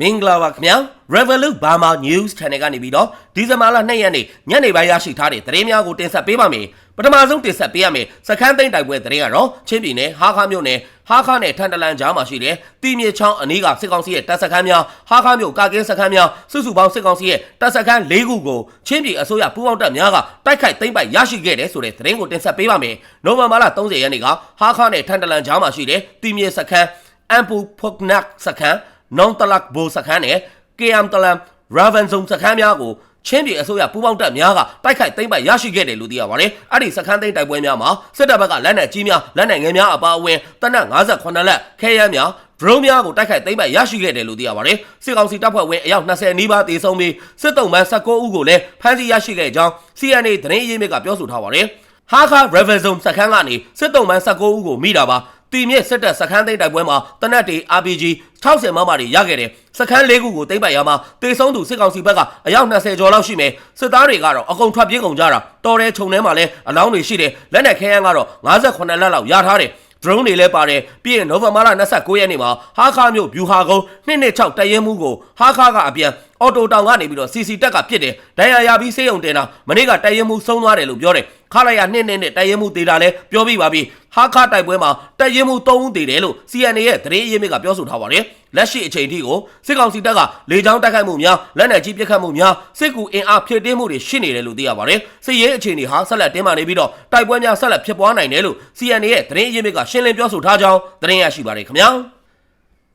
မင်္ဂလာပါခင်ဗျာ Revolut Burma News Channel ကနေပြီးတော့ဒီဇင်ဘာလ2ရက်နေ့ညနေပိုင်းရရှိထားတဲ့သတင်းများကိုတင်ဆက်ပေးပါမယ်ပထမဆုံးတင်ဆက်ပေးရမယ်စခန်းသိမ်းတိုက်ပွဲသတင်းကတော့ချင်းပြည်နယ်ဟာခါမြို့နယ်ဟာခါနဲ့ထန်တလန်ကြားမှာရှိတဲ့တီမြေချောင်းအနီးကစစ်ကောင်စီရဲ့တပ်စခန်းများဟာခါမြို့ကာကင်းစခန်းများစုစုပေါင်းစစ်ကောင်စီရဲ့တပ်စခန်း၄ခုကိုချင်းပြည်အစိုးရပူးပေါင်းတပ်များကတိုက်ခိုက်သိမ်းပိုက်ရရှိခဲ့တယ်ဆိုတဲ့သတင်းကိုတင်ဆက်ပေးပါမယ်နိုဝင်ဘာလ30ရက်နေ့ကဟာခါနဲ့ထန်တလန်ကြားမှာရှိတဲ့တီမြေစခန်းအမ်ပူဖွတ်နက်စခန်း နောင်တလတ်ဘိုစခန်းနဲ့ KM တလန် Raven Zone စခန်းများကိုချင်းပြည်အစိုးရပူးပေါင်းတပ်များကတိုက်ခိုက်သိမ်းပိုက်ရရှိခဲ့တယ်လို့သိရပါတယ်။အဲ့ဒီစခန်းသိမ်းတိုက်ပွဲများမှာစစ်တပ်ဘက်ကလက်နက်ကြီးများလက်နက်ငယ်များအပါအဝင်တနက်58လက်ခဲယမ်းများဒရုန်းများကိုတိုက်ခိုက်သိမ်းပိုက်ရရှိခဲ့တယ်လို့သိရပါတယ်။စစ်ကောင်စီတပ်ဖွဲ့ဝင်အယောက်20နီးပါးတေဆုံးပြီးစစ်တုံးပန်း19ဦးကိုလည်းဖမ်းဆီးရရှိခဲ့ကြောင်း CNA သတင်းရင်းမြစ်ကပြောဆိုထားပါတယ်။ဟာခါ Raven Zone စခန်းကနေစစ်တုံးပန်း19ဦးကိုမိတာပါ။ တီမြင့်စစ်တပ်စခန်းသိမ်းတိုက်ပွဲမှာတနက်တွေ RPG 60မမတွေရခဲ့တယ်စခန်း၄ခုကိုသိမ်းပိုက်ရမှာတေဆုံးသူစစ်ကောင်စီဘက်ကအယောက်20ကျော်လောက်ရှိမယ်စစ်သားတွေကတော့အကုန်ထွက်ပြေးကုန်ကြတာတော်ရဲခြုံထဲမှာလည်းအလောင်းတွေရှိတယ်လက်နက်ခဲယမ်းကတော့58လက်လောက်ရထားတယ် drone တွေလည်းပါတယ်ပြီးရင်နိုဝင်ဘာလ29ရက်နေ့မှာဟာခါမြို့ဗျူဟာကုန်း226တရင်မှုကိုဟာခါကအပြန် အော်တိုတောင်ကနေပြီးတော့ CC တက်ကပြစ်တယ်ဒဏ်ရာရပြီးစေးရုံတင်တာမနေ့ကတရင်မှုဆုံးသွားတယ်လို့ပြောတယ်ခလာရနှစ်နှစ်နဲ့တရင်မှုသေးတာလည်းပြောပြပါပြီဟာခါတိုက်ပွဲမှာတရင်မှု3ဦးသေးတယ်လို့ CNA ရဲ့သတင်းအရင်းမြစ်ကပြောဆိုထားပါတယ်လက်ရှိအချိန်ထိကိုစစ်ကောင်စီတပ်ကလေကြောင်းတိုက်ခိုက်မှုများလက်နက်ကြီးပစ်ခတ်မှုများစစ်ကူအင်အားဖြည့်တင်းမှုတွေရှိနေတယ်လို့သိရပါတယ်စစ်ရေးအခြေအနေဟာဆက်လက်တင်းမာနေပြီးတော့တိုက်ပွဲများဆက်လက်ဖြစ်ပွားနိုင်တယ်လို့ CNA ရဲ့သတင်းအရင်းမြစ်ကရှင်းလင်းပြောဆိုထားကြောင်းသတင်းရရှိပါတယ်ခင်ဗျာ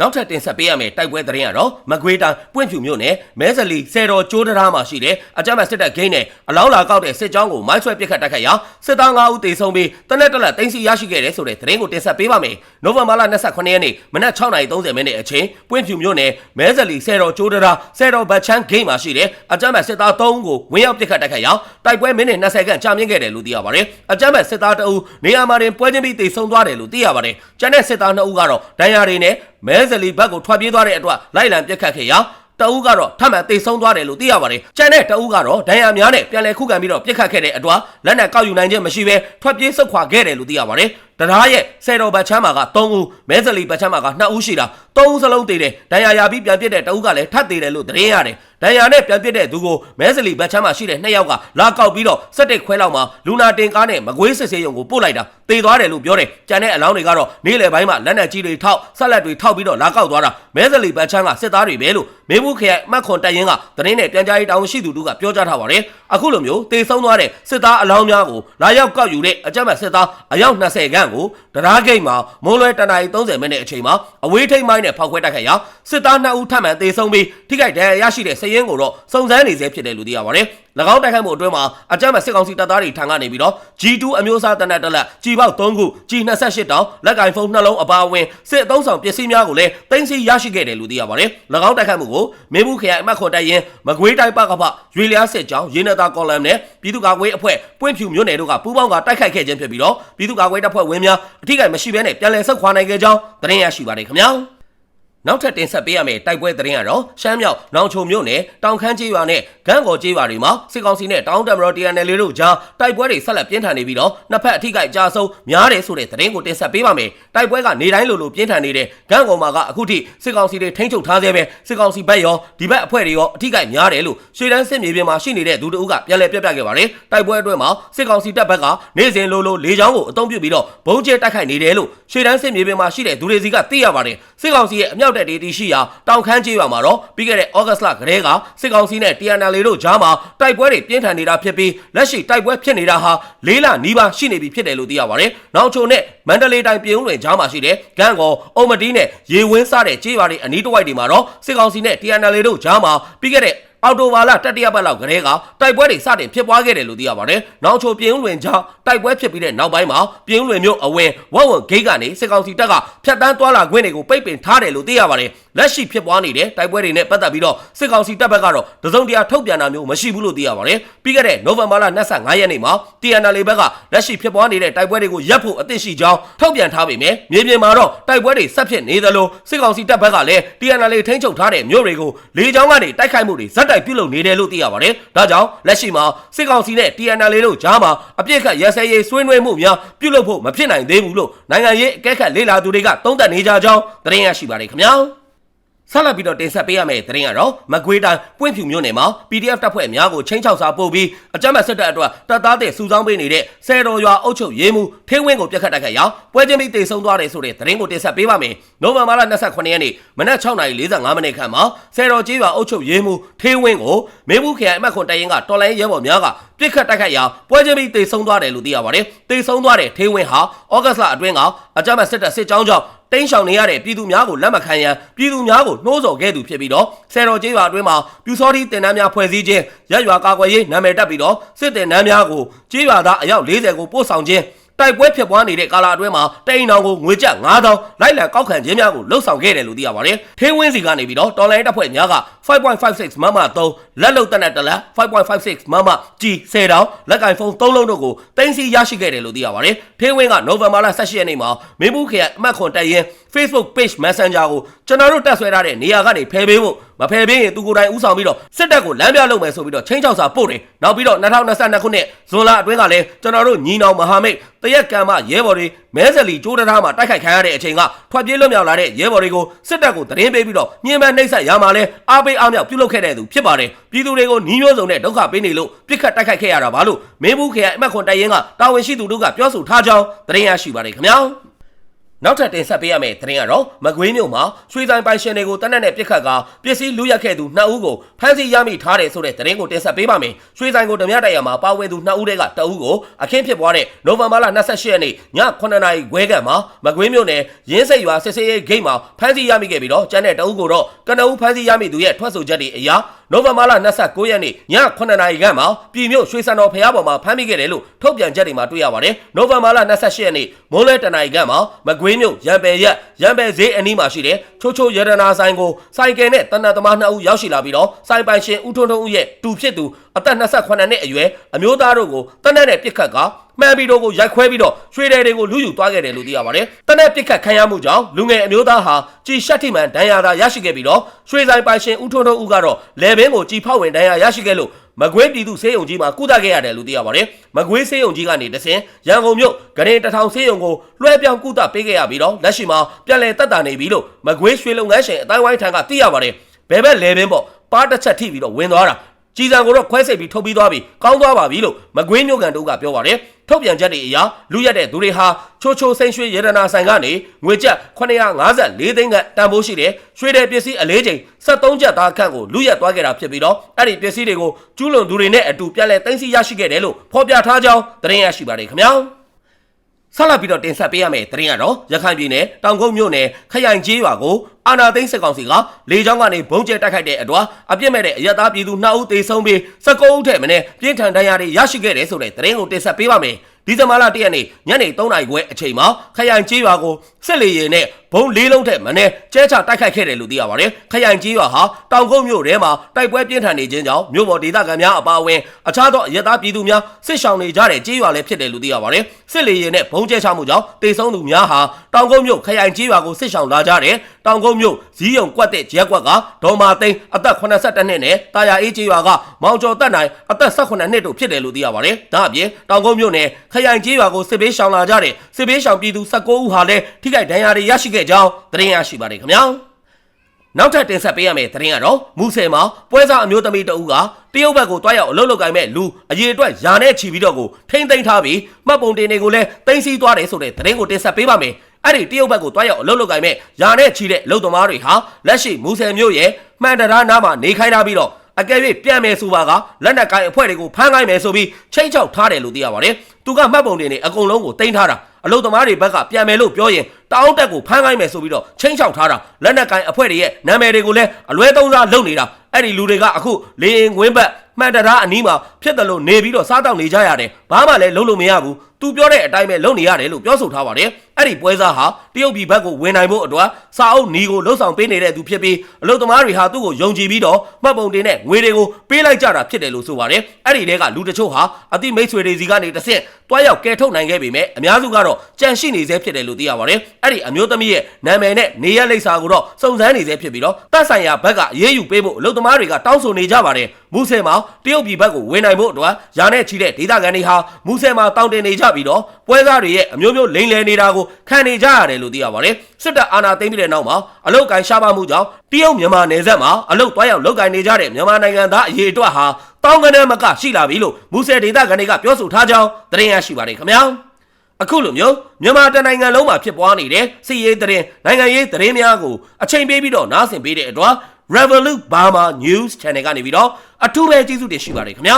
နောက်ထပ်တင်ဆက်ပေးရမယ့်တိုက်ပွဲသတင်းကတော့မကွေးတိုင်းပွင့်ဖြူမြို့နယ်မဲစလီဆယ်တော်ကျိုးတရားမှာရှိတဲ့အကြမ်းဖက်စစ်တပ်ဂိမ်းနဲ့အလောင်းလာကောက်တဲ့စစ်ကြောင်းကိုမိုင်းဆွဲပစ်ခတ်တိုက်ခိုက်ရာစစ်သား9ဦးသေဆုံးပြီးတနက်တက်လက်တင်စီရရှိခဲ့တဲ့ဆိုတဲ့သတင်းကိုတင်ဆက်ပေးပါမယ်။နိုဝင်ဘာလ29ရက်နေ့မနက်6:30မိနစ်အချိန်ပွင့်ဖြူမြို့နယ်မဲစလီဆယ်တော်ကျိုးတရားဆယ်တော်ဘတ်ချန်းဂိမ်းမှာရှိတဲ့အကြမ်းဖက်စစ်သား3ဦးကိုဝင်ရောက်ပစ်ခတ်တိုက်ခိုက်ရာတိုက်ပွဲမိနစ်20ခန့်ကြာမြင့်ခဲ့တယ်လို့သိရပါတယ်။အကြမ်းဖက်စစ်သား2ဦးနေရာမှာတင်ပွဲချင်းပြီးသေဆုံးသွားတယ်လို့သိရပါတယ်။ကျန်တဲ့စစ်သား2ဦးကတော့ဒဏ်ရာတွေနဲ့ မဲဇလီဘက်ကိုထွက်ပြေးသွားတဲ့အတွက်လိုက်လံပြစ်ခတ်ခဲ့ရာတအူးကတော့ထပ်မံတိတ်ဆုံးသွားတယ်လို့သိရပါတယ်။ကျန်တဲ့တအူးကတော့ဒဏ်ရာများနဲ့ပြန်လည်ခုခံပြီးတော့ပြစ်ခတ်ခဲ့တဲ့အတွက်လက်နက်ကောက်ယူနိုင်ခြင်းမရှိဘဲထွက်ပြေးဆုတ်ခွာခဲ့တယ်လို့သိရပါတယ်။တရားရဲ့ဆယ်တော်ဘတ်ချမ်းမှာက3ဦးမဲဇလီဘတ်ချမ်းမှာက2ဦးရှိတာ3ဦးစလုံးတည်တယ်ဒဏ်ရာရပြီးပြန်ပြစ်တဲ့တအူးကလည်းထပ်တည်တယ်လို့သတင်းရတယ်ဒဏ်ရာနဲ့ပြန်ပြစ်တဲ့သူကိုမဲဇလီဘတ်ချမ်းမှာရှိတဲ့2ယောက်ကလာကောက်ပြီးတော့စက်တက်ခွဲလောက်မှာလူနာတင်ကားနဲ့မကွေးစစ်ဆေးရုံကိုပို့လိုက်တာတည်သွားတယ်လို့ပြောတယ်ကျန်တဲ့အလောင်းတွေကတော့နေ့လယ်ပိုင်းမှာလက်နက်ကြီးတွေထောက်ဆက်လက်တွေထောက်ပြီးတော့လာကောက်သွားတာမဲဇလီဘတ်ချမ်းကစစ်သားတွေပဲလို့မေဘူးခရိုင်မှတ်ခွန်တိုင်ရင်ကသတင်းနဲ့ပြန်ကြားရေးတာဝန်ရှိသူတို့ကပြောကြားထားပါတယ်အခုလိုမျိုးတေဆုံးသွားတဲ့စစ်သားအလောင်းများကိုလာရောက်ကောက်ယူတဲ့အကြမ်းဖက်စစ်သားအယောက်20ခန့်ကိုတရားဂိတ်မှာမွန်းလွဲတနာရီ30မိနစ်အချိန်မှာအဝေးထိပ်မိုင်းနဲ့ဖောက်ခွဲတိုက်ခိုက်ရာစစ်သား2ဦးထပ်မံတေဆုံးပြီးထိခိုက်ဒဏ်ရာရရှိတဲ့စည်ရင်ကိုတော့စုံစမ်းနေဆဲဖြစ်တယ်လို့သိရပါတယ်၎င်းတိုက်ခိုက်မှုအတွင်းမှာအကြမ်းဖက်စစ်ကောင်စီတပ်သားတွေထံကနေပြီးတော့ G2 အမျိုးအစားတနက်တက်လက်ကြီးပေါက်3ခု G28 တောင်လက်ကင်ဖုန်းနှလုံးအပါအဝင်စစ်အသုံးဆောင်ပစ္စည်းများကိုလည်းတင်စီရရှိခဲ့တယ်လို့သိရပါတယ်၎င်းတိုက်ခိုက်မှုကိုမင်းဘူးခရိုင်အမတ်ခွန်တိုက်ရင်မကွေးတိုင်းပကပရွေလျားစစ်ကြောင်းရင်းနတာကော်လမ်နဲ့ပြည်သူ့ကာကွယ်အဖွဲ့ပွင့်ဖြူမြို့နယ်တို့ကပူးပေါင်းကတိုက်ခိုက်ခဲ့ခြင်းဖြစ်ပြီးတော့ပြည်သူ့ကာကွယ်တပ်ဖွဲ့ဝင်များအထိကိမရှိဘဲနဲ့ပြန်လည်ဆုတ်ခွာနိုင်ခဲ့ကြောင်းသတင်းရရှိပါတယ်ခင်ဗျာ နောက်ထပ်တင်ဆက်ပေးရမယ့်တိုက်ပွဲသတင်းကတော့ရှမ်းမြောက်နောင်ချုံမြို့နယ်တောင်ခမ်းကျေးရွာနဲ့ဂန်းကော်ကျေးရွာတွေမှာစစ်ကောင်စီနဲ့တောင်တမတော် TNL တို့ကြားတိုက်ပွဲတွေဆက်လက်ပြင်းထန်နေပြီးတော့နှစ်ဖက်အထိကိအကြဆုံးများတယ်ဆိုတဲ့သတင်းကိုတင်ဆက်ပေးပါမယ်။တိုက်ပွဲကနေတိုင်းလိုလိုပြင်းထန်နေတဲ့ဂန်းကော်မှာကအခုထိစစ်ကောင်စီတွေထိန်းချုပ်ထားသေးပဲစစ်ကောင်စီဘက်ရောဒီဘက်အဖွဲ့တွေရောအထိကိများတယ်လို့ရှေ့တန်းစစ်မြေပြင်မှာရှိနေတဲ့သူတို့ကပြန်လည်ပြပြခဲ့ပါတယ်။တိုက်ပွဲအတွင်းမှာစစ်ကောင်စီတပ်ဘက်ကနေစဉ်လိုလိုလေကြောင်းကိုအုံပြုပြီးတော့ဘုံကျဲတိုက်ခိုက်နေတယ်လို့ရှေ့တန်းစစ်မြေပြင်မှာရှိတဲ့သူတွေစီကသိရပါတယ်။ စစ်ကောင်စီရဲ့အမြောက်တက်တွေတည်ရှိရာတောင်ခမ်းကျေးရွာမှာတော့ပြီးခဲ့တဲ့ဩဂတ်လကတည်းကစစ်ကောင်စီနဲ့ TNL တို့ကြားမှာတိုက်ပွဲတွေပြင်းထန်နေတာဖြစ်ပြီးလက်ရှိတိုက်ပွဲဖြစ်နေတာဟာလေးလနီးပါးရှိနေပြီဖြစ်တယ်လို့သိရပါတယ်။နောက်ချုံနဲ့မန္တလေးတိုင်းပြည်ဦးလွင်ကြားမှာရှိတဲ့ဂန်းကောအုံမတီးနဲ့ရေဝင်းစားတဲ့ကျေးရွာတွေအနီးတစ်ဝိုက်တွေမှာတော့စစ်ကောင်စီနဲ့ TNL တို့ကြားမှာပြီးခဲ့တဲ့ အော်တိုဘာလတတိယပတ်လောက်ကလေးကတိုက်ပွဲတွေစတင်ဖြစ်ပွားခဲ့တယ်လို့သိရပါတယ်။နောက်ချိုပြင်းလွင်ကြောင့်တိုက်ပွဲဖြစ်ပြီးတဲ့နောက်ပိုင်းမှာပြင်းလွင်မြို့အဝင်ဝက်ဝဂိတ်ကနေစစ်ကောင်စီတပ်ကဖျက်တမ်းသွားလာခွင့်တွေကိုပိတ်ပင်ထားတယ်လို့သိရပါတယ်။လက်ရှိဖြစ်ပွားနေတဲ့တိုက်ပွဲတွေနဲ့ပတ်သက်ပြီးတော့စစ်ကောင်စီတပ်ဘက်ကတော့တစုံတရာထုတ်ပြန်တာမျိုးမရှိဘူးလို့သိရပါတယ်။ပြီးခဲ့တဲ့နိုဝင်ဘာလ25ရက်နေ့မှာ TNL ဘက်ကလက်ရှိဖြစ်ပွားနေတဲ့တိုက်ပွဲတွေကိုရပ်ဖို့အသင့်ရှိကြောင်းထုတ်ပြန်ထားပေမဲ့မြေပြင်မှာတော့တိုက်ပွဲတွေဆက်ဖြစ်နေသလိုစစ်ကောင်စီတပ်ဘက်ကလည်း TNL ထိန်းချုပ်ထားတဲ့မြို့တွေကိုလေကြောင်းကနေတိုက်ခိုက်မှုတွေဇက်တိုက်ပြုလုပ်နေတယ်လို့သိရပါတယ်။ဒါကြောင့်လက်ရှိမှာစစ်ကောင်စီနဲ့ TNL တို့ကြားမှာအပြစ်ခတ်ရစဲရေးဆွေးနွေးမှုများပြုလုပ်ဖို့မဖြစ်နိုင်သေးဘူးလို့နိုင်ငံရေးအကဲခတ်လေ့လာသူတွေကသုံးသပ်နေကြကြောင်းသတင်းရရှိပါတယ်ခင်ဗျာ။ ဆက်လက်ပြီးတော့တင်ဆက်ပေးရမယ့်သတင်းကတော့မကွေးတိုင်းပွင့်ဖြူမြို့နယ်မှာ PDF တပ်ဖွဲ့များကိုချင်းချောက်စာပို့ပြီးအကြမ်းဖက်စစ်တပ်အတွက်တပ်သားတဲ့စုဆောင်းပေးနေတဲ့ဆယ်တော်ရွာအုပ်ချုပ်ရေးမှူးထေးဝင်းကိုပြတ်ခတ်တိုက်ခိုက်ရာပွဲချင်းပြီးတေဆုံးသွားတယ်ဆိုတဲ့သတင်းကိုတင်ဆက်ပေးပါမယ်။နိုဝင်ဘာလ28ရက်နေ့မနက်6:45မိနစ်ခန့်မှာဆယ်တော်ကျေးရွာအုပ်ချုပ်ရေးမှူးထေးဝင်းကိုမင်းဘူးခရိုင်အမှတ်ခွန်တရင်ကတော်လိုင်းရဲဘော်များကပြစ်ခတ်တိုက်ခိုက်ရာပွဲချင်းပြီးတေဆုံးသွားတယ်လို့သိရပါတယ်။တေဆုံးသွားတဲ့ထေးဝင်းဟာဩဂတ်လအတွင်းကအကြမ်းဖက်စစ်တပ်စစ်ကြောင်းကြောင့် တိန့်ရှောင်နေရတဲ့ပြည်သူများကိုလက်မခံရန်ပြည်သူများကိုနှိုးဆော်ခဲ့သူဖြစ်ပြီးတော့ဆယ်တော်ကျေးရွာအတွင်းမှာပြူစောတိတင်နန်းများဖွဲ့စည်းခြင်းရက်ရွာကာကွယ်ရေးနာမည်တက်ပြီးတော့စစ်တင်နန်းများကိုကျေးရွာသားအယောက်40ကိုပို့ဆောင်ခြင်း တိုက်ပွဲဖြစ်ပွားနေတဲ့ကာလအတွင်းမှာတိန်အောင်ကိုငွေကျပ်9000လိုက်လံကောက်ခံခြင်းများကိုလှုပ်ဆောင်ခဲ့တယ်လို့သိရပါတယ်။ထင်းဝင်းစီကနေပြီးတော့တော်လိုင်းတပ်ဖွဲ့များက5.56မမ3လက်လုံတက်နဲ့တလက်5.56မမကြီး10တောင်လက်ကင်ဖုန်း3လုံးတို့ကိုတင်စီရရှိခဲ့တယ်လို့သိရပါတယ်။ထင်းဝင်းကနိုဝင်ဘာလ18ရက်နေ့မှာမင်းဘူးခရိုင်အမှတ်ခွန်တက်ရင် Facebook page Messenger ကိုကျွန်တော်တို့တက်ဆွဲထားတဲ့နေရာကနေဖယ်ပေးဖို့မဖယ်ပေးရင်သူကိုယ်တိုင်ဥဆောင်ပြီးတော့စစ်တပ်ကိုလမ်းပြလုပ်မယ်ဆိုပြီးတော့ချင်းချောက်စာပို့တယ်နောက်ပြီးတော့2022ခုနှစ်ဇွန်လအတွင်းကလည်းကျွန်တော်တို့ညီနောင်မဟာမိတ်တရက်ကံမရဲဘော်တွေမဲဆယ်လီကျိုးတရားမှာတိုက်ခိုက်ခံရတဲ့အချိန်ကထွက်ပြေးလွတ်မြောက်လာတဲ့ရဲဘော်တွေကိုစစ်တပ်ကိုတရင်ပေးပြီးတော့ညှဉ်းပန်းနှိပ်စက်ရမှာလဲအားပေးအားမြောက်ပြုလုပ်ခဲ့တဲ့သူဖြစ်ပါတယ်ပြည်သူတွေကိုညီမျိုးစုံနဲ့ဒုက္ခပေးနေလို့ပြစ်ခတ်တိုက်ခိုက်ခဲ့ရတာပါလို့မင်းဘူးခရိုင်အမှတ်ခွန်တိုင်ရင်ကတာဝန်ရှိသူတို့ကပြောဆိုထားကြောင်းသတင်းရရှိပါတယ်ခင်ဗျာ နောက်ထပ်တင်ဆက်ပေးရမယ့်သတင်းကတော့မကွေးမြို့မှာရွှေဆိုင်ပိုင်ရှင်တွေကိုတနက်နဲ့ပြစ်ခတ်ကပစ္စည်းလူရက်ခဲ့သူ2ဦးကိုဖမ်းဆီးရမိထားတယ်ဆိုတဲ့သတင်းကိုတင်ဆက်ပေးပါမယ်။ရွှေဆိုင်ကိုဓမြတိုက်ရမှာပါဝင်သူ2ဦးတည်းက2ဦးကိုအခင်းဖြစ်ပွားတဲ့နိုဝင်ဘာလ28ရက်နေ့ည9:00နာရီခွဲကမှာမကွေးမြို့နယ်ရင်းစိတ်ရွာစစ်စေးရေးဂိတ်မှာဖမ်းဆီးရမိခဲ့ပြီးတော့ကျန်တဲ့2ဦးကိုတော့ကနဦးဖမ်းဆီးရမိသူရဲ့ထွက်ဆိုချက်တွေအရ နိုဝင်ဘာလ29ရက်နေ့ည9:00နာရီခန့်မှာပြည်မြို့ရွှေစံတော်ဖျားပေါ်မှာဖမ်းမိခဲ့တယ်လို့ထုတ်ပြန်ချက်တွေမှာတွေ့ရပါတယ်။နိုဝင်ဘာလ28ရက်နေ့မိုးလဲတနာရီခန့်မှာမကွေးမြို့ရံပယ်ရက်ရံပယ်ဈေးအနီးမှာရှိတဲ့ချိုးချိုးရတနာဆိုင်ကိုစိုက်ကယ်နဲ့တနတ်သမား2ဦးရောက်ရှိလာပြီးတော့စိုင်ပိုင်ရှင်ဦးထွန်းထွန်းဦးရဲ့တူဖြစ်သူအသက်28နှစ်အရွယ်အမျိုးသားတို့ကိုတနက်နဲ့ပြစ်ခတ်ကမှန်ပြီးတော့ကိုရိုက်ခွဲပြီးတော့ရွှေတယ်တွေကိုလူယူသွားခဲ့တယ်လို့သိရပါတယ်။တနက်ပြစ်ခတ်ခံရမှုကြောင့်လူငယ်အမျိုးသားဟာကြည်ရှက်ထိမှန်ဒဏ်ရာသာရရှိခဲ့ပြီးတော့ရွှေဆိုင်ပိုင်ရှင်ဦးထွန်းထွန်းဦးကတော့လေဘင်းကိုကြည်ဖောက်ဝင်ဒဏ်ရာရရှိခဲ့လို့မကွေးပြည်သူစေယုံကြီးမှာကုသခဲ့ရတယ်လို့သိရပါတယ်။မကွေးစေယုံကြီးကနေတဆင်ရန်ကုန်မြို့ဂရင်တထောင်စေယုံကိုလွှဲပြောင်းကုသပေးခဲ့ရပြီးတော့လက်ရှိမှာပြန်လည်တက်တာနေပြီလို့မကွေးရွှေလုံငန်းရှင်အတိုင်းဝိုင်းထံကသိရပါတယ်။ဘယ်ဘက်လေဘင်းပေါ့ပါးတစ်ချက်ထိပြီးတော့ဝင်သွားတာကြည်စံကိုတော့ခွဲစိတ်ပြီးထုတ်ပြီးသွားပြီကောင်းသွားပါပြီလို့မကွေးမြို့ကန်တို့ကပြောပါတယ် ထုတ်ပြန်ချက်တွေအရလူရက်တဲ့သူတွေဟာချိုချိုစိန်ရွှေရတနာဆိုင်ကနေငွေကျပ်954သိန်းကတန်ဖိုးရှိတဲ့ရွှေတဲ့ပစ္စည်းအလေးချိန်73ကျပ်သားခန့်ကိုလူရက်သွားခဲ့တာဖြစ်ပြီးတော့အဲ့ဒီပစ္စည်းတွေကိုကျူးလွန်သူတွေနဲ့အတူပြန်လည်သိမ်းဆည်းရရှိခဲ့တယ်လို့ဖော်ပြထားကြောင်းသတင်းရရှိပါတယ်ခင်ဗျာ ဆက်လက်ပြီးတော့တင်ဆက်ပေးရမယ့်သတင်းကတော့ရခိုင်ပြည်နယ်တောင်ကုန်းမြို့နယ်ခရိုင်ကျေးရွာကိုအာနာသိန်းစစ်ကောင်စီကလေကြောင်းကနေဘုံကျဲတိုက်ခိုက်တဲ့အတွက်အပြစ်မဲ့တဲ့အရသားပြည်သူ2ဦးသေဆုံးပြီး19ဦးထက်မနည်းပြင်းထန်ဒဏ်ရာတွေရရှိခဲ့တယ်ဆိုတဲ့သတင်းကိုတင်ဆက်ပေးပါမယ် ဒီဇင်ဘာလ၁ရက်နေ့ညနေ3နာရီခွဲအချိန်မှာခရိုင်ကျေးရွာကိုစစ်လေယာဉ်နဲ့ဘုံလေးလုံးထက်မနည်းကျဲချတိုက်ခိုက်ခဲ့တယ်လို့သိရပါတယ်။ခရိုင်ကျေးရွာဟာတောင်ကုန်းမြို့ထဲမှာတိုက်ပွဲပြင်းထန်နေခြင်းကြောင့်မြို့ပေါ်ဒေသခံများအပါအဝင်အခြားသောအရက်သားပြည်သူများစစ်ရှောင်နေကြတဲ့ကျေးရွာလည်းဖြစ်တယ်လို့သိရပါတယ်။စစ်လေယာဉ်နဲ့ဘုံကျဲချမှုကြောင့်တေဆုံးသူများဟာတောင်ကုန်းမြို့ခရိုင်ကျေးရွာကိုစစ်ရှောင်လာကြတဲ့တောင်ကုန်းမြို့ဇီးယုံကွက်တဲ့ရက်ကွက်ကဒေါ်မာသိန်းအသက်82နှစ်နဲ့တာယာအေးကျေးရွာကမောင်ကျော်တက်နိုင်အသက်18နှစ်တို့ဖြစ်တယ်လို့သိရပါတယ်။ဒါအပြင်တောင်ကုန်းမြို့နယ်ခရိုင်ကျေးရွာကိုစစ်ဘေးရှောင်လာကြတဲ့စစ်ဘေးရှောင်ပြည်သူ19ဦးဟာလည်းထိခိုက်ဒဏ်ရာတွေရရှိခဲ့ကြောင်းသတင်းရရှိပါတယ်ခင်ဗျာနောက်ထပ်တင်ဆက်ပေးရမယ့်သတင်းကတော့မူဆယ်မှာပွဲစားအမျိုးသမီးတအူးကတရုတ်ဘက်ကိုတွားရောက်အလုပ်လုပ်ကိုင်မဲ့လူအရေးအတွက်ယာနဲ့ချီပြီးတော့ကိုထိမ့်သိမ်းထားပြီးမှတ်ပုံတင်တွေကိုလည်းတင်စီသွားတယ်ဆိုတဲ့သတင်းကိုတင်ဆက်ပေးပါမယ်အဲ့ဒီတရုတ်ဘက်ကိုတွားရောက်အလုပ်လုပ်ကိုင်မဲ့ယာနဲ့ချီတဲ့လုံသမားတွေဟာလက်ရှိမူဆယ်မြို့ရဲ့မှန်တရားနားမှာနေခိုင်းထားပြီးတော့ အကယ်၍ပြန်မယ်ဆိုပါကလက်နက်ကိုင်အဖွဲ့တွေကိုဖမ်းခိုင်းမယ်ဆိုပြီးချိန်ချောက်ထားတယ်လို့သိရပါတယ်။သူကမှတ်ပုံတင်နေအကုန်လုံးကိုတင်ထားတာအလုသမားတွေဘက်ကပြန်မယ်လို့ပြောရင်တောင်းတက်ကိုဖမ်းခိုင်းမယ်ဆိုပြီးတော့ချိန်ချောက်ထားတာလက်နက်ကိုင်အဖွဲ့တွေရဲ့နာမည်တွေကိုလည်းအလွဲသုံးစားလုပ်နေတာအဲ့ဒီလူတွေကအခုလေရင်ငွင်းဘက်မှန်တရားအနီးမှာဖြစ်တယ်လို့နေပြီးတော့စားတောက်နေကြရတယ်ဘာမှလည်းလုံးလို့မရဘူး သူပြောတဲ့အတိုင်းပဲလုပ်နေရတယ်လို့ပြောဆိုထားပါတယ်အဲ့ဒီပွဲစားဟာတရုတ်ပြည်ဘက်ကိုဝင်နိုင်ဖို့အတွက်စာအုပ်နီကိုလှုပ်ဆောင်ပေးနေတဲ့သူဖြစ်ပြီးအလုသမားတွေဟာသူ့ကိုယုံကြည်ပြီးတော့မှတ်ပုံတင်တဲ့ငွေတွေကိုပေးလိုက်ကြတာဖြစ်တယ်လို့ဆိုပါတယ်အဲ့ဒီတဲကလူတချို့ဟာအတိမိတ်ဆွေတွေစီကနေတစ်ဆင့်တွားရောက်ကဲထုတ်နိုင်ခဲ့ပေမဲ့အများစုကတော့ကြန့်ရှိနေသေးဖြစ်တယ်လို့သိရပါတယ်အဲ့ဒီအမျိုးသမီးရဲ့နာမည်နဲ့နေရက်လိပ်စာကိုတော့စုံစမ်းနေသေးဖြစ်ပြီးတော့တပ်ဆိုင်ရာဘက်ကအရေးယူပေးဖို့အလုသမားတွေကတောင်းဆိုနေကြပါတယ်မူဆယ်မှာတရုတ်ပြည်ဘက်ကိုဝင်နိုင်ဖို့အတွက်ယာနဲ့ချီတဲ့ဒေသခံတွေဟာမူဆယ်မှာတောင်းတင်နေကြပြီးတော့ပွဲစားတွေရဲ့အမျိုးမျိုးလိမ်လည်နေတာကိုခံနေကြရတယ်လို့သိရပါတယ်စစ်တပ်အာဏာသိမ်းပြီးတဲ့နောက်မှာအလုတ်ကိုင်းရှားပါမှုကြောင့်တရုတ်မြန်မာနယ်စပ်မှာအလုတ်တွားရောက်လုတ်ကိုင်းနေကြတဲ့မြန်မာနိုင်ငံသားအရေးအတွက်ဟာတောင်းကနဲ့မကရှိလာပြီလို့မူဆယ်ဒေသခံတွေကပြောဆိုထားကြောင်းသတင်းရရှိပါတယ်ခင်ဗျာအခုလိုမျိုးမြန်မာတနိုင်ငံလုံးမှာဖြစ်ပွားနေတဲ့စီရေးသတင်းနိုင်ငံရေးသတင်းများကိုအချိန်ပေးပြီးတော့နားဆင်ပေးတဲ့အတွက် Revolut Burma News Channel ကနေပြီးတော့အထူးပဲကျေးဇူးတင်ရှိပါတယ်ခင်ဗျာ